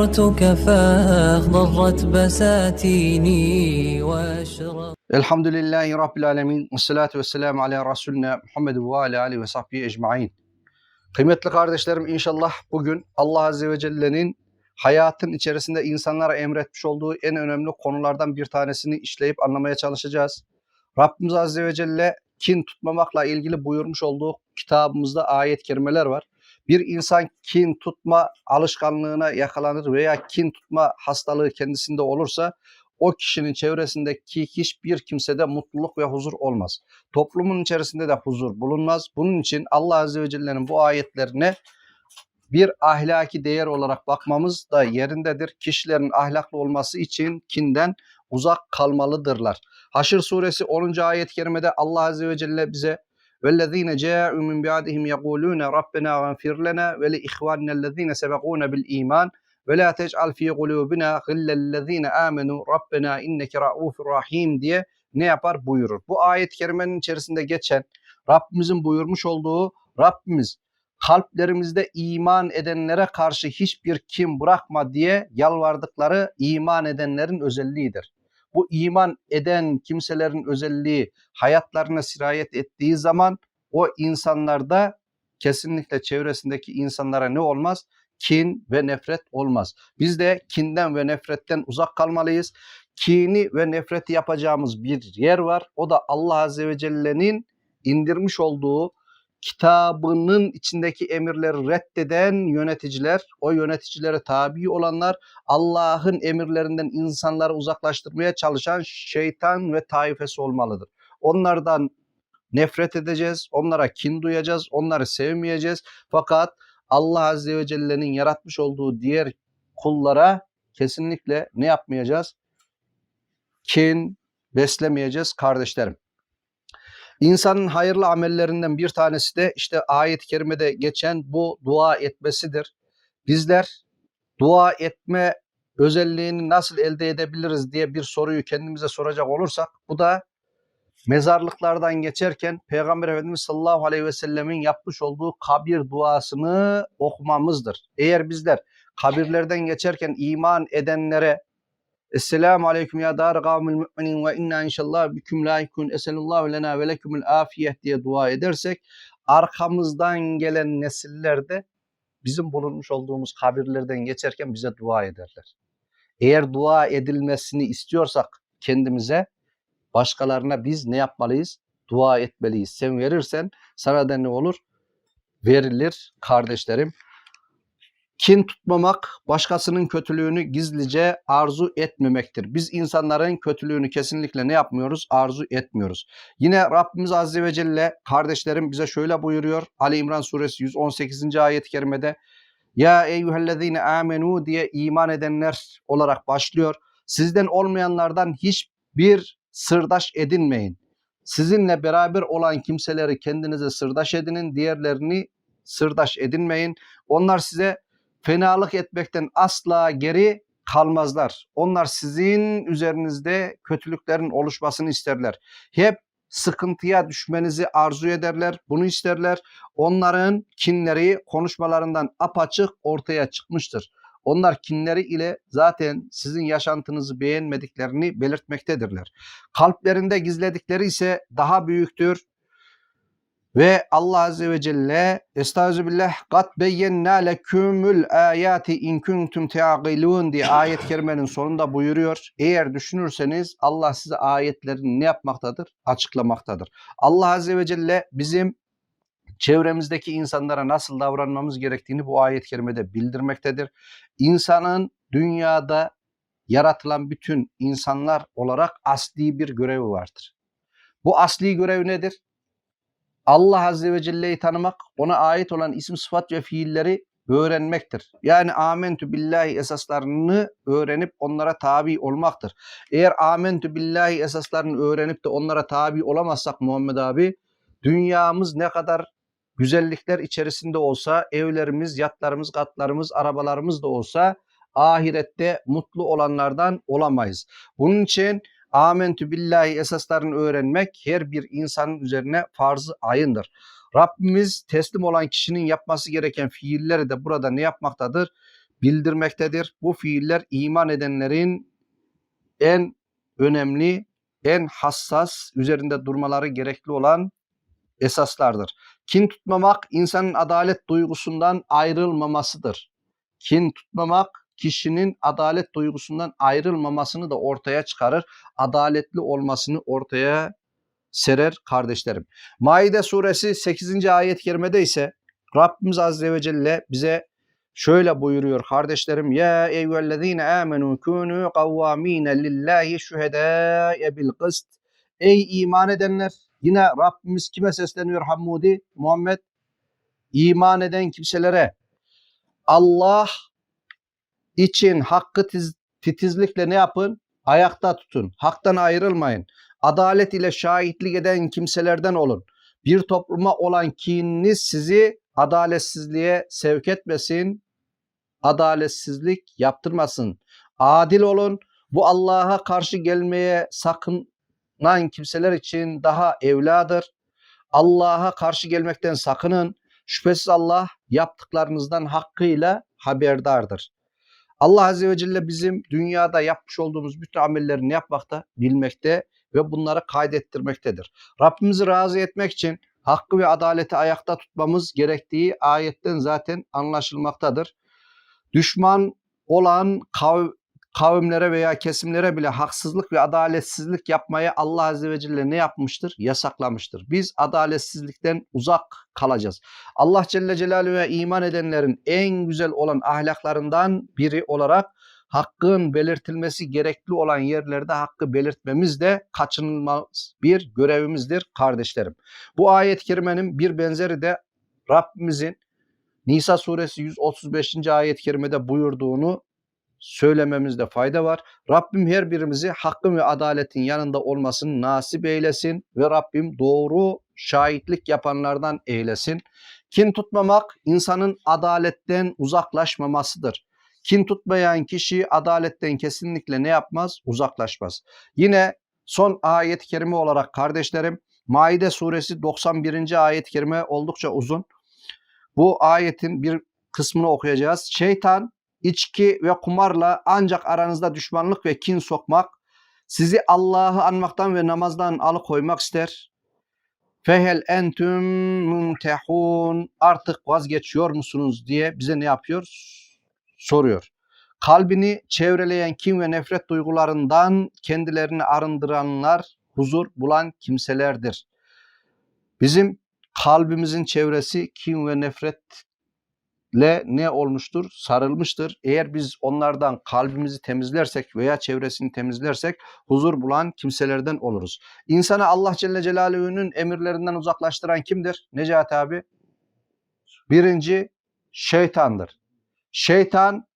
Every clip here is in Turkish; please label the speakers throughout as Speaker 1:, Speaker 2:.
Speaker 1: صرتك فاخضرت بساتيني واشرق
Speaker 2: Elhamdülillahi Rabbil Alemin. Ve salatu ve selamu ala Resulüne Muhammed ve ala alihi ve sahbihi ecmain. Kıymetli kardeşlerim inşallah bugün Allah Azze ve Celle'nin hayatın içerisinde insanlara emretmiş olduğu en önemli konulardan bir tanesini işleyip anlamaya çalışacağız. Rabbimiz Azze ve Celle kin tutmamakla ilgili buyurmuş olduğu kitabımızda ayet kerimeler var. Bir insan kin tutma alışkanlığına yakalanır veya kin tutma hastalığı kendisinde olursa o kişinin çevresindeki hiçbir kimsede mutluluk ve huzur olmaz. Toplumun içerisinde de huzur bulunmaz. Bunun için Allah Azze ve Celle'nin bu ayetlerine bir ahlaki değer olarak bakmamız da yerindedir. Kişilerin ahlaklı olması için kinden uzak kalmalıdırlar. Haşr suresi 10. ayet-i kerimede Allah Azze ve Celle bize وَالَّذ۪ينَ جَاءُوا مِنْ بَعْدِهِمْ يَقُولُونَ رَبَّنَا غَنْفِرْ لَنَا وَلِإِخْوَانِنَا الَّذ۪ينَ سَبَقُونَ بِالْا۪يمَانِ وَلَا تَجْعَلْ ف۪ي قُلُوبِنَا غِلَّ الَّذ۪ينَ آمَنُوا رَبَّنَا اِنَّكَ رَؤُوفُ rahim diye ne yapar buyurur. Bu ayet-i kerimenin içerisinde geçen Rabbimizin buyurmuş olduğu Rabbimiz kalplerimizde iman edenlere karşı hiçbir kim bırakma diye yalvardıkları iman edenlerin özelliğidir. Bu iman eden kimselerin özelliği hayatlarına sirayet ettiği zaman o insanlarda kesinlikle çevresindeki insanlara ne olmaz? Kin ve nefret olmaz. Biz de kinden ve nefretten uzak kalmalıyız. Kini ve nefreti yapacağımız bir yer var. O da Allah Azze ve Celle'nin indirmiş olduğu kitabının içindeki emirleri reddeden yöneticiler, o yöneticilere tabi olanlar, Allah'ın emirlerinden insanları uzaklaştırmaya çalışan şeytan ve taifesi olmalıdır. Onlardan nefret edeceğiz, onlara kin duyacağız, onları sevmeyeceğiz. Fakat Allah Azze ve Celle'nin yaratmış olduğu diğer kullara kesinlikle ne yapmayacağız? Kin beslemeyeceğiz kardeşlerim. İnsanın hayırlı amellerinden bir tanesi de işte ayet-i kerimede geçen bu dua etmesidir. Bizler dua etme özelliğini nasıl elde edebiliriz diye bir soruyu kendimize soracak olursak bu da mezarlıklardan geçerken Peygamber Efendimiz sallallahu aleyhi ve sellemin yapmış olduğu kabir duasını okumamızdır. Eğer bizler kabirlerden geçerken iman edenlere Esselamu aleyküm ya dar kavmil müminin ve inna inşallah büküm laikun eselullahu lena ve lekümül afiyet diye dua edersek arkamızdan gelen nesiller de bizim bulunmuş olduğumuz kabirlerden geçerken bize dua ederler. Eğer dua edilmesini istiyorsak kendimize başkalarına biz ne yapmalıyız? Dua etmeliyiz. Sen verirsen sana da ne olur? Verilir kardeşlerim. Kin tutmamak, başkasının kötülüğünü gizlice arzu etmemektir. Biz insanların kötülüğünü kesinlikle ne yapmıyoruz? Arzu etmiyoruz. Yine Rabbimiz Azze ve Celle kardeşlerim bize şöyle buyuruyor. Ali İmran suresi 118. ayet-i kerimede Ya eyyühellezine amenu diye iman edenler olarak başlıyor. Sizden olmayanlardan hiçbir sırdaş edinmeyin. Sizinle beraber olan kimseleri kendinize sırdaş edinin, diğerlerini sırdaş edinmeyin. Onlar size fenalık etmekten asla geri kalmazlar. Onlar sizin üzerinizde kötülüklerin oluşmasını isterler. Hep sıkıntıya düşmenizi arzu ederler, bunu isterler. Onların kinleri konuşmalarından apaçık ortaya çıkmıştır. Onlar kinleri ile zaten sizin yaşantınızı beğenmediklerini belirtmektedirler. Kalplerinde gizledikleri ise daha büyüktür. Ve Allah Azze ve Celle Estağfirullah kat beyyenna lekümül ayati in kuntum teagilun diye ayet-i kerimenin sonunda buyuruyor. Eğer düşünürseniz Allah size ayetlerini ne yapmaktadır? Açıklamaktadır. Allah Azze ve Celle bizim çevremizdeki insanlara nasıl davranmamız gerektiğini bu ayet-i kerimede bildirmektedir. İnsanın dünyada yaratılan bütün insanlar olarak asli bir görevi vardır. Bu asli görev nedir? Allah Azze ve Celle'yi tanımak, ona ait olan isim, sıfat ve fiilleri öğrenmektir. Yani amentü billahi esaslarını öğrenip onlara tabi olmaktır. Eğer amentü billahi esaslarını öğrenip de onlara tabi olamazsak Muhammed abi, dünyamız ne kadar güzellikler içerisinde olsa, evlerimiz, yatlarımız, katlarımız, arabalarımız da olsa ahirette mutlu olanlardan olamayız. Bunun için amentü billahi esaslarını öğrenmek her bir insanın üzerine farz-ı ayındır. Rabbimiz teslim olan kişinin yapması gereken fiilleri de burada ne yapmaktadır? bildirmektedir. Bu fiiller iman edenlerin en önemli, en hassas, üzerinde durmaları gerekli olan esaslardır. Kin tutmamak insanın adalet duygusundan ayrılmamasıdır. Kin tutmamak kişinin adalet duygusundan ayrılmamasını da ortaya çıkarır. Adaletli olmasını ortaya serer kardeşlerim. Maide suresi 8. ayet-i kerimede ise Rabbimiz Azze ve Celle bize şöyle buyuruyor kardeşlerim. Ya eyyühellezine amenu kunu kavvamine lillahi şühedâe bil kıst. Ey iman edenler. Yine Rabbimiz kime sesleniyor Hammudi? Muhammed. İman eden kimselere Allah için hakkı tiz, titizlikle ne yapın? Ayakta tutun. Haktan ayrılmayın. Adalet ile şahitlik eden kimselerden olun. Bir topluma olan kininiz sizi adaletsizliğe sevk etmesin. Adaletsizlik yaptırmasın. Adil olun. Bu Allah'a karşı gelmeye sakınan kimseler için daha evladır. Allah'a karşı gelmekten sakının. Şüphesiz Allah yaptıklarınızdan hakkıyla haberdardır. Allah Azze ve Celle bizim dünyada yapmış olduğumuz bütün amelleri ne yapmakta? Bilmekte ve bunları kaydettirmektedir. Rabbimizi razı etmek için hakkı ve adaleti ayakta tutmamız gerektiği ayetten zaten anlaşılmaktadır. Düşman olan kav kavimlere veya kesimlere bile haksızlık ve adaletsizlik yapmayı Allah Azze ve Celle ne yapmıştır? Yasaklamıştır. Biz adaletsizlikten uzak kalacağız. Allah Celle Celaluhu'ya iman edenlerin en güzel olan ahlaklarından biri olarak hakkın belirtilmesi gerekli olan yerlerde hakkı belirtmemiz de kaçınılmaz bir görevimizdir kardeşlerim. Bu ayet-i kerimenin bir benzeri de Rabbimizin Nisa suresi 135. ayet-i kerimede buyurduğunu söylememizde fayda var. Rabbim her birimizi hakkın ve adaletin yanında olmasını nasip eylesin ve Rabbim doğru şahitlik yapanlardan eylesin. Kin tutmamak insanın adaletten uzaklaşmamasıdır. Kin tutmayan kişi adaletten kesinlikle ne yapmaz? Uzaklaşmaz. Yine son ayet-i kerime olarak kardeşlerim Maide suresi 91. ayet-i kerime oldukça uzun. Bu ayetin bir kısmını okuyacağız. Şeytan içki ve kumarla ancak aranızda düşmanlık ve kin sokmak, sizi Allah'ı anmaktan ve namazdan alıkoymak ister. Fehel entüm muntehun artık vazgeçiyor musunuz diye bize ne yapıyor? Soruyor. Kalbini çevreleyen kin ve nefret duygularından kendilerini arındıranlar huzur bulan kimselerdir. Bizim kalbimizin çevresi kin ve nefretle ne olmuştur? Sarılmıştır. Eğer biz onlardan kalbimizi temizlersek veya çevresini temizlersek huzur bulan kimselerden oluruz. İnsanı Allah Celle Celaluhu'nun emirlerinden uzaklaştıran kimdir? Necati abi? Birinci şeytandır. Şeytan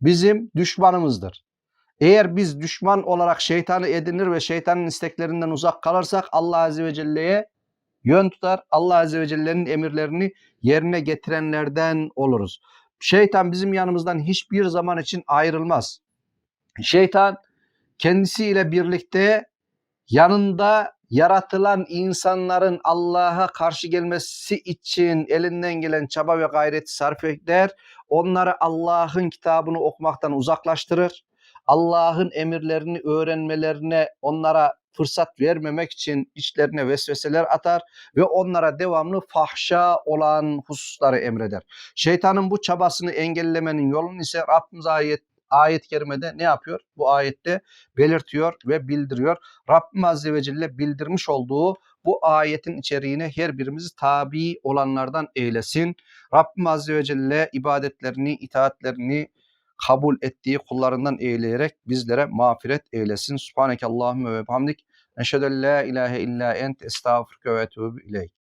Speaker 2: bizim düşmanımızdır. Eğer biz düşman olarak şeytanı edinir ve şeytanın isteklerinden uzak kalırsak Allah Azze ve Celle'ye yön tutar. Allah Azze ve Celle'nin emirlerini yerine getirenlerden oluruz. Şeytan bizim yanımızdan hiçbir zaman için ayrılmaz. Şeytan kendisiyle birlikte yanında yaratılan insanların Allah'a karşı gelmesi için elinden gelen çaba ve gayreti sarf eder. Onları Allah'ın kitabını okumaktan uzaklaştırır. Allah'ın emirlerini öğrenmelerine onlara fırsat vermemek için içlerine vesveseler atar ve onlara devamlı fahşa olan hususları emreder. Şeytanın bu çabasını engellemenin yolunu ise Rabbimiz ayet ayet-i kerimede ne yapıyor? Bu ayette belirtiyor ve bildiriyor. Rabbim Azze ve Celle bildirmiş olduğu bu ayetin içeriğine her birimizi tabi olanlardan eylesin. Rabbim Azze ve Celle ibadetlerini, itaatlerini kabul ettiği kullarından eyleyerek bizlere mağfiret eylesin. Subhaneke Allahümme ve hamdik. Eşhedü en la ilahe illa ent estağfurke ve etûbü ileyk.